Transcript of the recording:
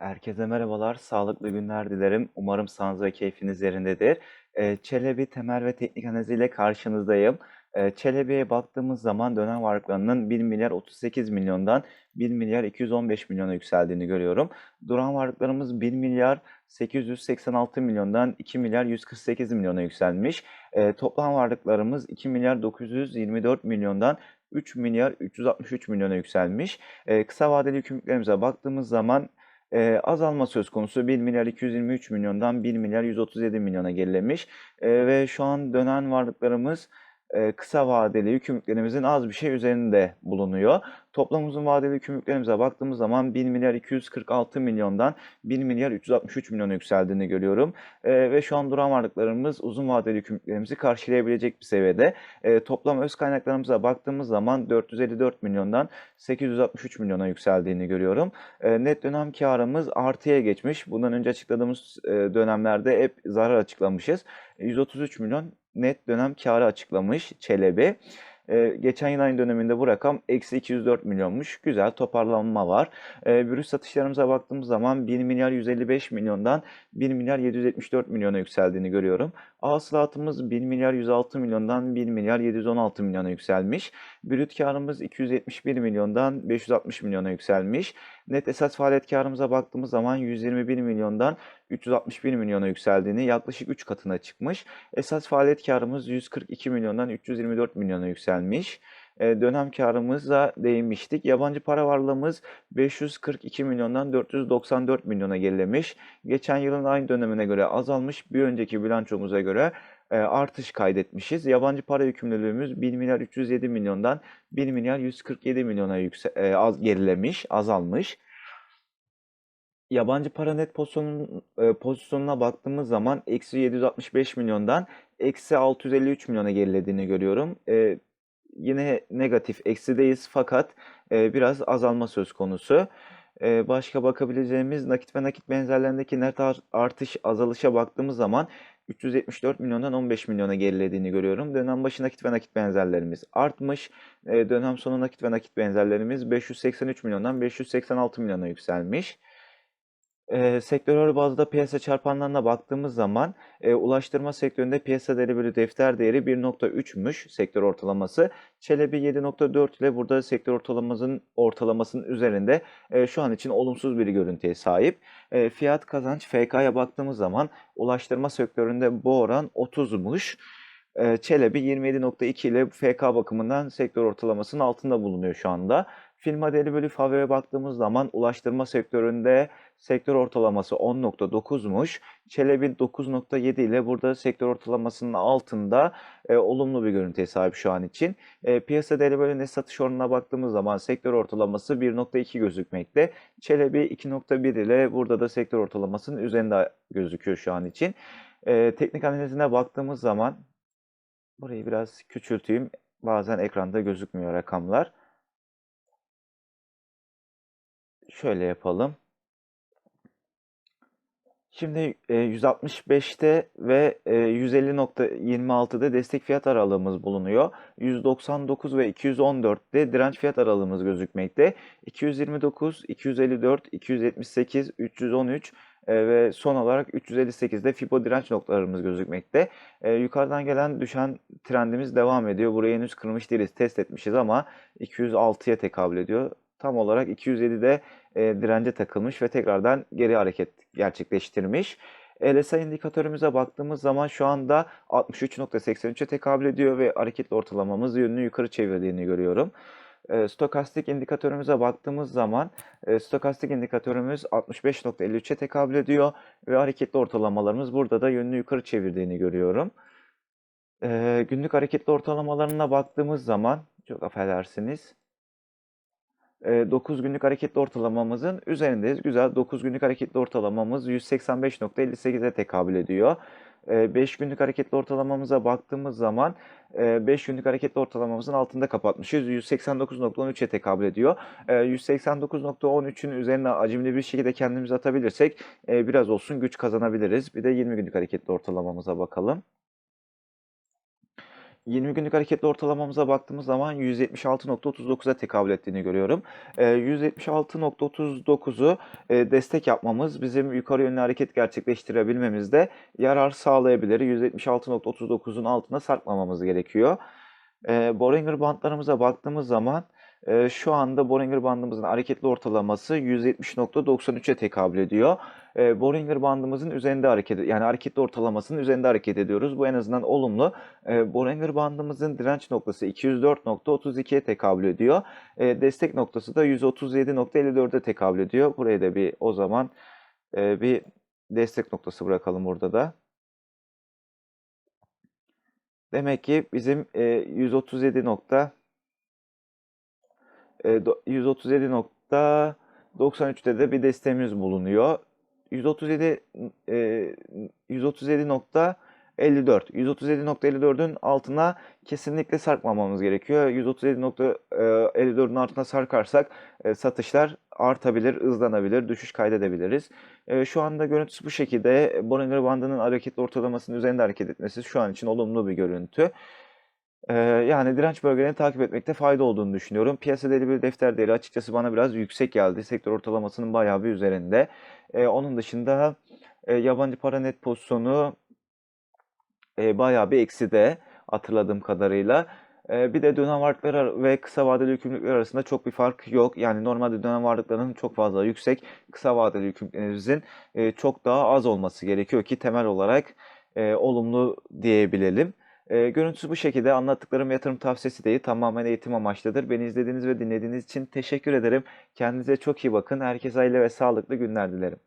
Herkese merhabalar, sağlıklı günler dilerim. Umarım sağlığınız ve keyfiniz yerindedir. Çelebi temel ve teknik analiziyle karşınızdayım. Çelebi'ye baktığımız zaman dönem varlıklarının 1 milyar 38 milyondan 1 milyar 215 milyona yükseldiğini görüyorum. Duran varlıklarımız 1 milyar 886 milyondan 2 milyar 148 milyona yükselmiş. Toplam varlıklarımız 2 milyar 924 milyondan 3 milyar 363 milyona yükselmiş. Eee, kısa vadeli yükümlülüklerimize baktığımız zaman Eee, azalma söz konusu. 1 milyar 223 milyondan 1 milyar 137 milyona gerilemiş. Eee, ve şu an dönen varlıklarımız kısa vadeli yükümlülüklerimizin az bir şey üzerinde bulunuyor. Toplam uzun vadeli yükümlülüklerimize baktığımız zaman 1 milyar 246 milyondan 1 milyar 363 milyona yükseldiğini görüyorum. Eee, ve şu an duran varlıklarımız uzun vadeli yükümlülüklerimizi karşılayabilecek bir seviyede. Eee, toplam öz kaynaklarımıza baktığımız zaman 454 milyondan 863 milyona yükseldiğini görüyorum. Eee, net dönem karımız artıya geçmiş. Bundan önce açıkladığımız eee, dönemlerde hep zarar açıklamışız. 133 milyon net dönem karı açıklamış Çelebi. Eee, geçen yıl aynı döneminde bu rakam eksi 204 milyonmuş. Güzel toparlanma var. Eee brüt satışlarımıza baktığımız zaman 1 milyar 155 milyondan 1 milyar 774 milyona yükseldiğini görüyorum. Hasılatımız 1 milyar 106 milyondan 1 milyar 716 milyona yükselmiş. Brüt karımız 271 milyondan 560 milyona yükselmiş. Net esas faaliyet karımıza baktığımız zaman 121 milyondan 361 milyona yükseldiğini yaklaşık 3 katına çıkmış. Esas faaliyet karımız 142 milyondan 324 milyona yükselmiş. Eee, dönem karımıza değinmiştik. Yabancı para varlığımız 542 milyondan 494 milyona gerilemiş. Geçen yılın aynı dönemine göre azalmış. Bir önceki bilançomuza göre eee, artış kaydetmişiz. Yabancı para yükümlülüğümüz 1 milyar 307 milyondan 1 milyar 147 milyona yükse eee, az gerilemiş, azalmış. Yabancı para net pozisyonun, eee, pozisyonuna baktığımız zaman eksi 765 milyondan eksi 653 milyona gerilediğini görüyorum. Eee, yine negatif, eksideyiz fakat eee, biraz azalma söz konusu. Eee, başka bakabileceğimiz nakit ve nakit benzerlerindeki net ar- artış azalışa baktığımız zaman 374 milyondan 15 milyona gerilediğini görüyorum. Dönem başı nakit ve nakit benzerlerimiz artmış. Eee, dönem sonu nakit ve nakit benzerlerimiz 583 milyondan 586 milyona yükselmiş. Eee, sektörel bazda piyasa çarpanlarına baktığımız zaman eee, ulaştırma sektöründe piyasa bölü defter değeri 1.3'müş sektör ortalaması. Çelebi 7.4 ile burada sektör ortalamasının ortalamasının üzerinde eee, şu an için olumsuz bir görüntüye sahip. Eee, fiyat kazanç FK'ya baktığımız zaman ulaştırma sektöründe bu oran 30'muş. Eee, Çelebi 27.2 ile FK bakımından sektör ortalamasının altında bulunuyor şu anda. Firma değeri bölü FAVÖ'ye baktığımız zaman ulaştırma sektöründe sektör ortalaması 10.9'muş. Çelebi 9.7 ile burada sektör ortalamasının altında e, olumlu bir görüntüye sahip şu an için. E, piyasa değeri bölü net satış oranına baktığımız zaman sektör ortalaması 1.2 gözükmekte. Çelebi 2.1 ile burada da sektör ortalamasının üzerinde gözüküyor şu an için. E, teknik analizine baktığımız zaman burayı biraz küçülteyim. Bazen ekranda gözükmüyor rakamlar. Şöyle yapalım. Şimdi e, 165'te ve e, 150.26'da destek fiyat aralığımız bulunuyor. 199 ve 214'te direnç fiyat aralığımız gözükmekte. 229, 254, 278, 313 e, ve son olarak 358'de Fibo direnç noktalarımız gözükmekte. E, yukarıdan gelen düşen trendimiz devam ediyor. Burayı henüz kırmış değiliz. Test etmişiz ama 206'ya tekabül ediyor. Tam olarak 207'de e, dirence takılmış ve tekrardan geri hareket gerçekleştirmiş. LSI indikatörümüze baktığımız zaman şu anda 63.83'e tekabül ediyor ve hareketli ortalamamız yönünü yukarı çevirdiğini görüyorum. E, stokastik indikatörümüze baktığımız zaman e, stokastik indikatörümüz 65.53'e tekabül ediyor ve hareketli ortalamalarımız burada da yönünü yukarı çevirdiğini görüyorum. E, günlük hareketli ortalamalarına baktığımız zaman çok affedersiniz. 9 günlük hareketli ortalamamızın üzerindeyiz. Güzel 9 günlük hareketli ortalamamız 185.58'e tekabül ediyor. 5 günlük hareketli ortalamamıza baktığımız zaman 5 günlük hareketli ortalamamızın altında kapatmışız. 189.13'e tekabül ediyor. 189.13'ün üzerine acımlı bir şekilde kendimizi atabilirsek biraz olsun güç kazanabiliriz. Bir de 20 günlük hareketli ortalamamıza bakalım. 20 günlük hareketli ortalamamıza baktığımız zaman 176.39'a tekabül ettiğini görüyorum. Eee, 176.39'u eee, destek yapmamız bizim yukarı yönlü hareket gerçekleştirebilmemizde yarar sağlayabilir. 176.39'un altına sarkmamamız gerekiyor. Eee, Bollinger Bandlarımıza baktığımız zaman eee, şu anda Bollinger Bandımızın hareketli ortalaması 170.93'e tekabül ediyor. Eee, Bollinger Bandımızın üzerinde hareket yani hareketli ortalamasının üzerinde hareket ediyoruz. Bu en azından olumlu. Eee, Bollinger Bandımızın direnç noktası 204.32'ye tekabül ediyor. Eee, destek noktası da 137.54'e tekabül ediyor. Buraya da bir o zaman eee, bir destek noktası bırakalım burada da. Demek ki bizim eee, 137 nokta eee, do- 137.93'te de bir desteğimiz bulunuyor. 137 eee, 137.54 137.54'ün altına kesinlikle sarkmamamız gerekiyor. 137.54'ün altına sarkarsak e, satışlar artabilir, hızlanabilir, düşüş kaydedebiliriz. E, şu anda görüntüsü bu şekilde. Bollinger Bandı'nın hareketli ortalamasının üzerinde hareket etmesi şu an için olumlu bir görüntü. Ee, yani direnç bölgelerini takip etmekte fayda olduğunu düşünüyorum. Piyasa değeri bir defter değeri açıkçası bana biraz yüksek geldi. Sektör ortalamasının bayağı bir üzerinde. Ee, onun dışında e, yabancı para net pozisyonu e, bayağı bir ekside hatırladığım kadarıyla. E, bir de dönem varlıkları ve kısa vadeli yükümlülükler arasında çok bir fark yok. Yani normalde dönem varlıklarının çok fazla yüksek, kısa vadeli yükümlülüklerimizin e, çok daha az olması gerekiyor ki temel olarak e, olumlu diyebilelim. E, görüntüsü bu şekilde anlattıklarım yatırım tavsiyesi değil, tamamen eğitim amaçlıdır. Beni izlediğiniz ve dinlediğiniz için teşekkür ederim. Kendinize çok iyi bakın. Herkese hayırlı ve sağlıklı günler dilerim.